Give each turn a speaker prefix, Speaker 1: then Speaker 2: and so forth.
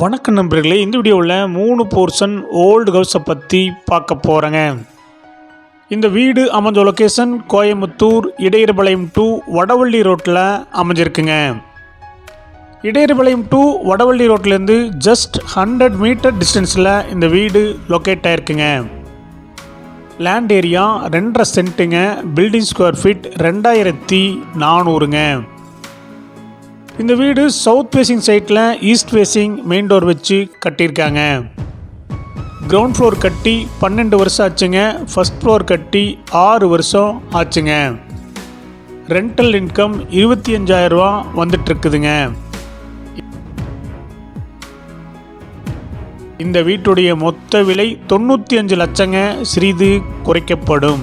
Speaker 1: வணக்கம் நண்பர்களே இந்த வீடியோவில் மூணு போர்ஷன் ஓல்டு ஹவுஸை பற்றி பார்க்க போகிறேங்க இந்த வீடு அமைஞ்ச லொக்கேஷன் கோயம்புத்தூர் இடையர்பாளையம் டு வடவள்ளி ரோட்டில் அமைஞ்சிருக்குங்க. இடையர்பாளையம் டு வடவள்ளி ரோட்லேருந்து ஜஸ்ட் ஹண்ட்ரட் மீட்டர் டிஸ்டன்ஸில் இந்த வீடு லொக்கேட் ஆயிருக்குங்க. லேண்ட் ஏரியா ரெண்டரை சென்ட்டுங்க பில்டிங் ஸ்கொயர் ஃபீட் ரெண்டாயிரத்தி நானூறுங்க. இந்த வீடு சவுத் ஃபேஸிங் சைட்டில் ஈஸ்ட் ஃபேஸிங் மெயின் டோர் வச்சு கட்டியிருக்காங்க. கிரவுண்ட் ஃப்ளோர் கட்டி பன்னெண்டு வருஷம் ஆச்சுங்க. ஃபர்ஸ்ட் ஃப்ளோர் கட்டி ஆறு வருஷம் ஆச்சுங்க. ரெண்டல் இன்கம் இருபத்தி அஞ்சாயிரரூவா வந்துட்டுருக்குதுங்க. இந்த வீட்டுடைய மொத்த விலை தொண்ணூற்றி அஞ்சு லட்சங்க. சிறிது குறைக்கப்படும்.